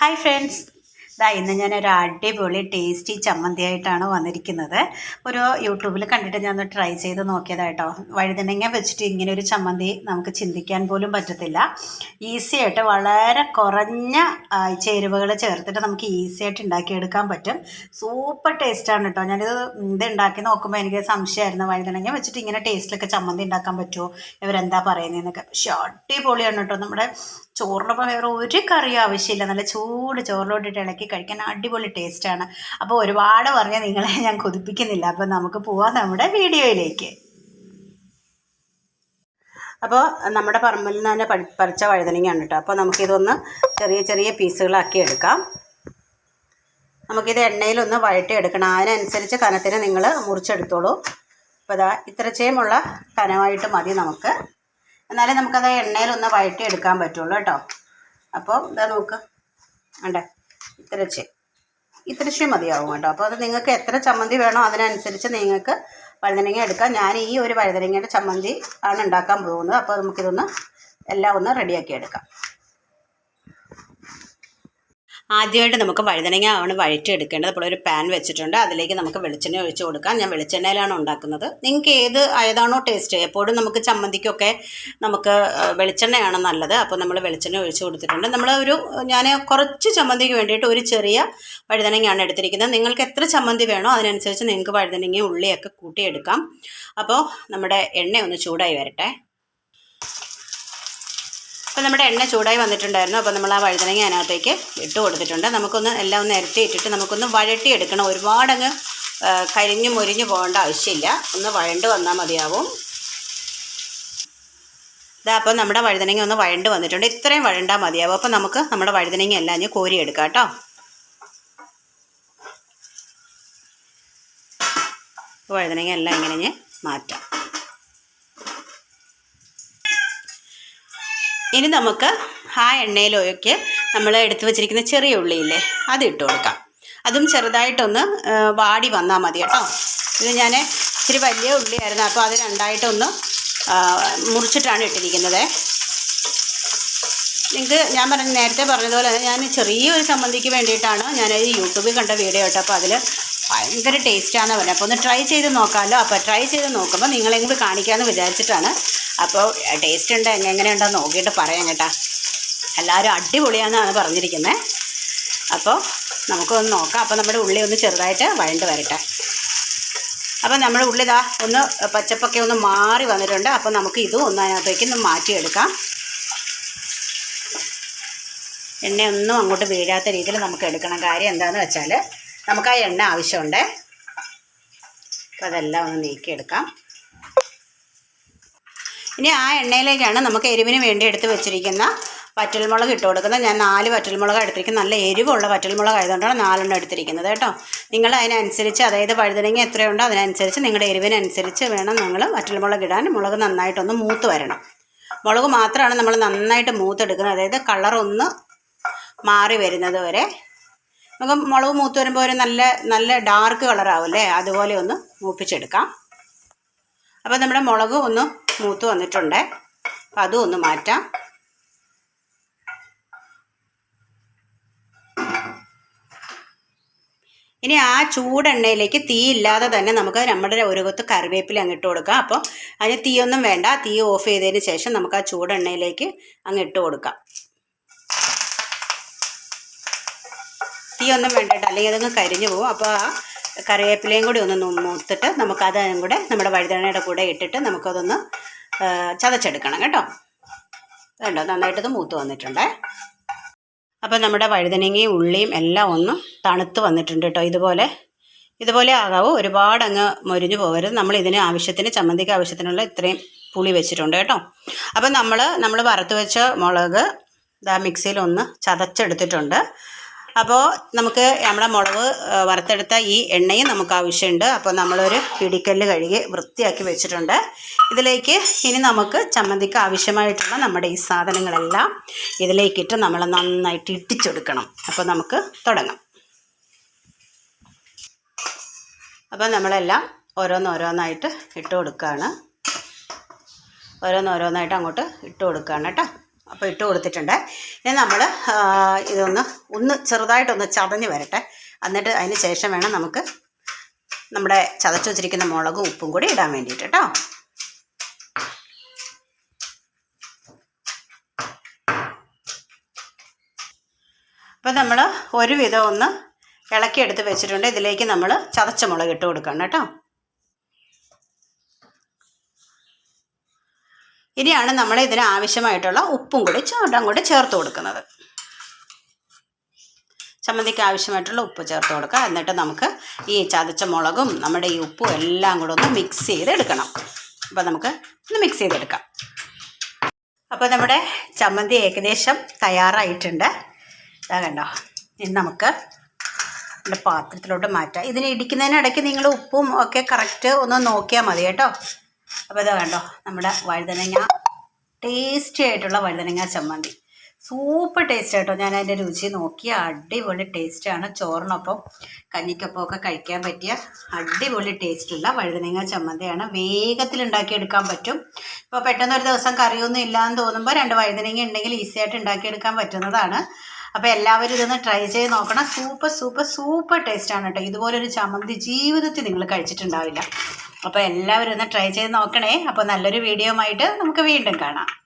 Hi friends ദാ ഇന്ന് ഞാനൊരു അടിപൊളി ടേസ്റ്റി ചമ്മന്തി ആയിട്ടാണ് വന്നിരിക്കുന്നത്. ഒരു യൂട്യൂബിൽ കണ്ടിട്ട് ഞാനൊന്ന് ട്രൈ ചെയ്ത് നോക്കിയതായിട്ടോ വഴുതനങ്ങ വെച്ചിട്ട് ഇങ്ങനെ ഒരു ചമ്മന്തി നമുക്ക് ചിന്തിക്കാൻ പോലും പറ്റത്തില്ല. ഈസി ആയിട്ട് വളരെ കുറഞ്ഞ ചേരുവകൾ ചേർത്തിട്ട് നമുക്ക് ഈസി ആയിട്ട് ഉണ്ടാക്കിയെടുക്കാൻ പറ്റും. സൂപ്പർ ടേസ്റ്റാണ് കേട്ടോ ഞാനിത് ഇത് ഉണ്ടാക്കി നോക്കുമ്പോൾ എനിക്ക് സംശയമായിരുന്നു. വഴുതനങ്ങ വെച്ചിട്ട് ഇങ്ങനെ ടേസ്റ്റിലൊക്കെ ചമ്മന്തി ഉണ്ടാക്കാൻ പറ്റുമോ ഇവരെന്താ പറയുന്നതെന്നൊക്കെ പക്ഷേ അടിപൊളിയാണ് കേട്ടോ നമ്മുടെ ചോറിനൊപ്പം വേറെ ഒരു കറിയും ആവശ്യമില്ല. നല്ല ചൂട് ചോറിലോട്ടിട്ട് ഇളക്കി കഴിക്കാൻ അടിപൊളി ടേസ്റ്റാണ് അപ്പോൾ ഒരുപാട് പറഞ്ഞാൽ നിങ്ങളെ ഞാൻ കൊതിപ്പിക്കുന്നില്ല. അപ്പോൾ നമുക്ക് പോവാം നമ്മുടെ വീഡിയോയിലേക്ക്. അപ്പോൾ നമ്മുടെ പറമ്പിൽ നിന്ന് തന്നെ പറിച്ച വഴുതനങ്ങയാണ് കേട്ടോ. അപ്പോൾ നമുക്കിതൊന്ന് ചെറിയ ചെറിയ പീസുകളാക്കി എടുക്കാം. നമുക്കിത് എണ്ണയിലൊന്ന് വഴട്ടിയെടുക്കണം അതിനനുസരിച്ച് കനത്തിന് നിങ്ങൾ മുറിച്ചെടുത്തോളൂ. അപ്പോൾ ഇതാ ഇത്രച്ചേമുള്ള കനമായിട്ട് മതി നമുക്ക്. എന്നാലേ നമുക്കത് എണ്ണയിലൊന്ന് വഴറ്റി എടുക്കാൻ പറ്റുള്ളൂ കേട്ടോ. അപ്പോൾ ഇതാ നോക്ക്. വേണ്ടേ ഇത്രച്ചേ ഇത്രച്ചേ മതിയാവും കേട്ടോ. അപ്പോൾ അത് നിങ്ങൾക്ക് എത്ര ചമ്മന്തി വേണോ അതിനനുസരിച്ച് നിങ്ങൾക്ക് വഴുതനങ്ങ എടുക്കാം. ഞാൻ ഈ ഒരു വഴുതനങ്ങയുടെ ചമ്മന്തി ആണ് ഉണ്ടാക്കാൻ പോകുന്നത്. അപ്പോൾ നമുക്കിതൊന്ന് എല്ലാം ഒന്ന് റെഡിയാക്കി എടുക്കാം. ആദ്യമായിട്ട് നമുക്ക് വഴുതനങ്ങ ആണ് വഴറ്റി എടുക്കേണ്ടത് അപ്പോൾ ഒരു പാൻ വെച്ചിട്ടുണ്ട്. അതിലേക്ക് നമുക്ക് വെളിച്ചെണ്ണ ഒഴിച്ച് കൊടുക്കാം. ഞാൻ വെളിച്ചെണ്ണയിലാണ് ഉണ്ടാക്കുന്നത്. നിങ്ങൾക്ക് ഏത് ഏതാണോ ടേസ്റ്റ് എപ്പോഴും നമുക്ക് ചമ്മന്തിക്കൊക്കെ നമുക്ക് വെളിച്ചെണ്ണയാണ് നല്ലത്. അപ്പോൾ നമ്മൾ വെളിച്ചെണ്ണ ഒഴിച്ച് കൊടുത്തിട്ടുണ്ട്. നമ്മൾ ഒരു ഞാൻ കുറച്ച് ചമ്മന്തിക്ക് വേണ്ടിയിട്ട് ഒരു ചെറിയ വഴുതനങ്ങയാണ് എടുത്തിരിക്കുന്നത്. നിങ്ങൾക്ക് എത്ര ചമ്മന്തി വേണോ അതിനനുസരിച്ച് നിങ്ങൾക്ക് വഴുതനങ്ങയും ഉള്ളിയൊക്കെ കൂട്ടിയെടുക്കാം. അപ്പോൾ നമ്മുടെ എണ്ണ ഒന്ന് ചൂടായി വരട്ടെ. അപ്പോൾ നമ്മുടെ എണ്ണ ചൂടായി വന്നിട്ടുണ്ടായിരുന്നു. അപ്പോൾ നമ്മൾ ആ വഴുതനങ്ങ അതിനകത്തേക്ക് ഇട്ട് കൊടുത്തിട്ടുണ്ട്. നമുക്കൊന്ന് എല്ലാം ഒന്ന് ഇരട്ടി ഇട്ടിട്ട് നമുക്കൊന്ന് വഴട്ടി എടുക്കണം ഒരുപാടങ്ങ് കരിഞ്ഞു മുരിഞ്ഞു പോകേണ്ട ആവശ്യമില്ല. ഒന്ന് വഴണ്ട് വന്നാൽ മതിയാവും. ഇതാ അപ്പോൾ നമ്മുടെ വഴുതനങ്ങ ഒന്ന് വഴണ്ട് വന്നിട്ടുണ്ട്. ഇത്രയും വഴണ്ടാൽ മതിയാവും. അപ്പോൾ നമുക്ക് നമ്മുടെ വഴുതനങ്ങ എല്ലാം ഇനി കോരിയെടുക്കാം കേട്ടോ. വഴുതനങ്ങ എല്ലാം ഇങ്ങനെ മാറ്റാം. ഇനി നമുക്ക് ആ എണ്ണയിലൊക്കെ നമ്മൾ എടുത്തു വച്ചിരിക്കുന്ന ചെറിയ ഉള്ളിയില്ലേ അത് ഇട്ട് കൊടുക്കാം. അതും ചെറുതായിട്ടൊന്ന് വാടി വന്നാൽ മതി കേട്ടോ. ഇത് ഞാൻ ഇച്ചിരി വലിയ ഉള്ളിയായിരുന്നു അപ്പോൾ അത് രണ്ടായിട്ടൊന്ന് മുറിച്ചിട്ടാണ് ഇട്ടിരിക്കുന്നത്. നിങ്ങൾക്ക് ഞാൻ പറഞ്ഞ നേരത്തെ പറഞ്ഞതുപോലെ തന്നെ ഞാൻ ചെറിയൊരു സംബന്ധിക്ക് വേണ്ടിയിട്ടാണ് ഞാനത് യൂട്യൂബിൽ കണ്ട വീഡിയോ കേട്ടോ. അപ്പോൾ അതിൽ ഭയങ്കര ടേസ്റ്റാണെന്ന് പറഞ്ഞത്. അപ്പോൾ ഒന്ന് ട്രൈ ചെയ്ത് നോക്കാമല്ലോ. അപ്പോൾ ട്രൈ ചെയ്ത് നോക്കുമ്പോൾ നിങ്ങളെയും കൂടി കാണിക്കാമെന്ന് വിചാരിച്ചിട്ടാണ് അപ്പോൾ ടേസ്റ്റ് ഉണ്ട് എങ്ങനെ എങ്ങനെയുണ്ടോ നോക്കിയിട്ട് പറയാം കേട്ടോ. എല്ലാവരും അടിപൊളിയാണെന്നാണ് പറഞ്ഞിരിക്കുന്നത് അപ്പോൾ നമുക്കൊന്ന് നോക്കാം. അപ്പോൾ നമ്മുടെ ഉള്ളി ഒന്ന് ചെറുതായിട്ട് വഴണ്ട് വരട്ടെ. അപ്പോൾ നമ്മുടെ ഉള്ളി ഇതാ ഒന്ന് പച്ചപ്പൊക്കെ ഒന്ന് മാറി വന്നിട്ടുണ്ട്. അപ്പോൾ നമുക്ക് ഇതും ഒന്ന് അതിനകത്തേക്ക് ഒന്ന് മാറ്റിയെടുക്കാം. എണ്ണയൊന്നും അങ്ങോട്ട് വീഴാത്ത രീതിയിൽ നമുക്ക് എടുക്കണം. കാര്യം എന്താണെന്ന് വെച്ചാൽ നമുക്ക് ആ എണ്ണ ആവശ്യമുണ്ട്. അപ്പോൾ അതെല്ലാം ഒന്ന് നീക്കിയെടുക്കാം. ഇനി ആ എണ്ണയിലേക്കാണ് നമുക്ക് എരിവിന് വേണ്ടി എടുത്ത് വെച്ചിരിക്കുന്ന വറ്റൽമുളക് ഇട്ട് കൊടുക്കുന്നത്. ഞാൻ നാല് വറ്റൽമുളക് എടുത്തിരിക്കുന്നത്. നല്ല എരിവുള്ള വറ്റൽമുളക് ആയതുകൊണ്ടാണ് നാലെണ്ണം എടുത്തിരിക്കുന്നത് കേട്ടോ. നിങ്ങൾ അതിനനുസരിച്ച് അതായത് വഴുതനങ്ങ എത്രയുണ്ടോ അതിനനുസരിച്ച് നിങ്ങളുടെ എരിവിനനുസരിച്ച് വേണം നിങ്ങൾ വറ്റൽമുളക് ഇടാൻ. മുളക് നന്നായിട്ടൊന്ന് മൂത്ത് വരണം. മുളക് മാത്രമാണ് നമ്മൾ നന്നായിട്ട് മൂത്തെടുക്കുന്നത്. അതായത് കളറൊന്ന് മാറി വരുന്നത് വരെ. നമുക്ക് മുളക് മൂത്ത് വരുമ്പോൾ ഒരു നല്ല നല്ല ഡാർക്ക് കളറാവും അല്ലേ? അതുപോലെ ഒന്ന് മൂപ്പിച്ചെടുക്കാം. അപ്പോൾ നമ്മുടെ മുളക് ഒന്ന് മൂത്ത് വന്നിട്ടുണ്ട്. അപ്പം അതും ഒന്ന് മാറ്റാം. ഇനി ആ ചൂടെണ്ണയിലേക്ക് തീ ഇല്ലാതെ തന്നെ നമുക്ക് നമ്മുടെ ഒരു കൊത്ത് കറിവേപ്പില അങ്ങ് ഇട്ട് കൊടുക്കാം. അപ്പോൾ അതിന് തീയൊന്നും വേണ്ട. തീ ഓഫ് ചെയ്തതിന് ശേഷം നമുക്ക് ആ ചൂടെണ്ണയിലേക്ക് അങ്ങ് ഇട്ട് കൊടുക്കാം. തീയൊന്നും വേണ്ട അല്ലെങ്കിൽ അതങ്ങ് കരിഞ്ഞു പോകും. അപ്പോൾ ആ കറിവേപ്പിലയും കൂടി ഒന്ന് മൂത്തിട്ട് നമുക്കത് കൂടെ നമ്മുടെ വഴുതനയുടെ കൂടെ ഇട്ടിട്ട് നമുക്കതൊന്ന് ചതച്ചെടുക്കണം കേട്ടോ. കണ്ടോ? നന്നായിട്ടത് മൂത്ത് വന്നിട്ടുണ്ടേ. അപ്പോൾ നമ്മുടെ വഴുതനങ്ങയും ഉള്ളിയും എല്ലാം ഒന്ന് തണുത്ത് വന്നിട്ടുണ്ട് കേട്ടോ ഇതുപോലെ. ഇതുപോലെ ആകാവൂ. ഒരുപാട് അങ്ങ് മൊരിഞ്ഞു പോകരുത്. നമ്മൾ ഇതിന് ആവശ്യത്തിന് ചമ്മന്തിക്ക് ആവശ്യത്തിനുള്ള ഇത്രയും പുളി വെച്ചിട്ടുണ്ട് കേട്ടോ. അപ്പം നമ്മൾ നമ്മൾ വറുത്ത് വെച്ച മുളക് ഇതാ മിക്സിയിൽ ഒന്ന് ചതച്ചെടുത്തിട്ടുണ്ട്. അപ്പോൾ നമുക്ക് നമ്മുടെ മുളക് വറുത്തെടുത്ത ഈ എണ്ണയും നമുക്ക് ആവശ്യമുണ്ട്. അപ്പോൾ നമ്മളൊരു പിടിക്കല്ല് കഴുകി വൃത്തിയാക്കി വെച്ചിട്ടുണ്ട്. ഇതിലേക്ക് ഇനി നമുക്ക് ചമ്മന്തിക്ക് ആവശ്യമായിട്ടുള്ള നമ്മുടെ ഈ സാധനങ്ങളെല്ലാം ഇതിലേക്കിട്ട് നമ്മൾ നന്നായിട്ട് ഇട്ടിച്ചെടുക്കണം. അപ്പോൾ നമുക്ക് തുടങ്ങാം. അപ്പോൾ നമ്മളെല്ലാം ഓരോന്നോരോന്നായിട്ട് ഇട്ട് കൊടുക്കുകയാണ് ഓരോന്നോരോന്നായിട്ട് അങ്ങോട്ട് ഇട്ട് കൊടുക്കുകയാണ് കേട്ടോ. അപ്പോൾ ഇട്ട് കൊടുത്തിട്ടുണ്ട്. ഇനി നമ്മൾ ഇതൊന്ന് ഒന്ന് ചെറുതായിട്ടൊന്ന് ചതഞ്ഞ് വരട്ടെ. എന്നിട്ട് അതിന് ശേഷം വേണം നമുക്ക് നമ്മുടെ ചതച്ചു വെച്ചിരിക്കുന്ന മുളകും ഉപ്പും കൂടി ഇടാൻ വേണ്ടിയിട്ട് കേട്ടോ. അപ്പോൾ നമ്മൾ ഒരുവിധം ഒന്ന് ഇളക്കിയെടുത്ത് വെച്ചിട്ടുണ്ട്. ഇതിലേക്ക് നമ്മൾ ചതച്ച മുളക് ഇട്ട് കൊടുക്കണം കേട്ടോ. ഇനിയാണ് നമ്മൾ ഇതിന് ആവശ്യമായിട്ടുള്ള ഉപ്പും കൂടി കൂടി ചേർത്ത് കൊടുക്കുന്നത്. ചമ്മന്തിക്ക് ആവശ്യമായിട്ടുള്ള ഉപ്പ് ചേർത്ത് കൊടുക്കുക. എന്നിട്ട് നമുക്ക് ഈ ചതച്ച മുളകും നമ്മുടെ ഈ ഉപ്പും എല്ലാം കൂടെ ഒന്ന് മിക്സ് ചെയ്തെടുക്കണം. അപ്പോൾ നമുക്ക് ഒന്ന് മിക്സ് ചെയ്തെടുക്കാം. അപ്പോൾ നമ്മുടെ ചമ്മന്തി ഏകദേശം തയ്യാറായിട്ടുണ്ട്. ഇതാ കണ്ടോ? ഇനി നമുക്ക് നമ്മുടെ പാത്രത്തിലോട്ട് മാറ്റാം. ഇതിന് ഇടിക്കുന്നതിനിടയ്ക്ക് നിങ്ങൾ ഉപ്പും ഒക്കെ കറക്റ്റ് ഒന്ന് നോക്കിയാൽ മതി കേട്ടോ. അപ്പോൾ ഇതാ കണ്ടോ നമ്മുടെ വഴുതനങ്ങ. ടേസ്റ്റി ആയിട്ടുള്ള വഴുതനങ്ങ ചമ്മന്തി. സൂപ്പർ ടേസ്റ്റ് ആയിട്ടോ ഞാൻ അതിന്റെ രുചി നോക്കി. അടിപൊളി ടേസ്റ്റാണ് ചോറിനൊപ്പം കഞ്ഞിക്കൊപ്പം ഒക്കെ കഴിക്കാൻ പറ്റിയ അടിപൊളി ടേസ്റ്റുള്ള വഴുതനങ്ങ ചമ്മന്തിയാണ്. വേഗത്തിൽ ഉണ്ടാക്കിയെടുക്കാൻ പറ്റും. ഇപ്പോൾ പെട്ടെന്ന് ഒരു ദിവസം കറിയൊന്നും ഇല്ലാന്ന് തോന്നുമ്പോൾ രണ്ട് വഴുതനങ്ങ ഉണ്ടെങ്കിൽ ഈസി ആയിട്ട് ഉണ്ടാക്കിയെടുക്കാൻ പറ്റുന്നതാണ്. അപ്പോൾ എല്ലാവരും ഇതൊന്ന് ട്രൈ ചെയ്ത് നോക്കണം. സൂപ്പർ സൂപ്പർ സൂപ്പർ ടേസ്റ്റാണ് കേട്ടോ. ഇതുപോലൊരു ചമ്മന്തി ജീവിതത്തിൽ നിങ്ങൾ കഴിച്ചിട്ടുണ്ടാവില്ല. അപ്പോൾ എല്ലാവരും ഒന്ന് ട്രൈ ചെയ്ത് നോക്കണേ. അപ്പോൾ നല്ലൊരു വീഡിയോ ആയിട്ട് നമുക്ക് വീണ്ടും കാണാം.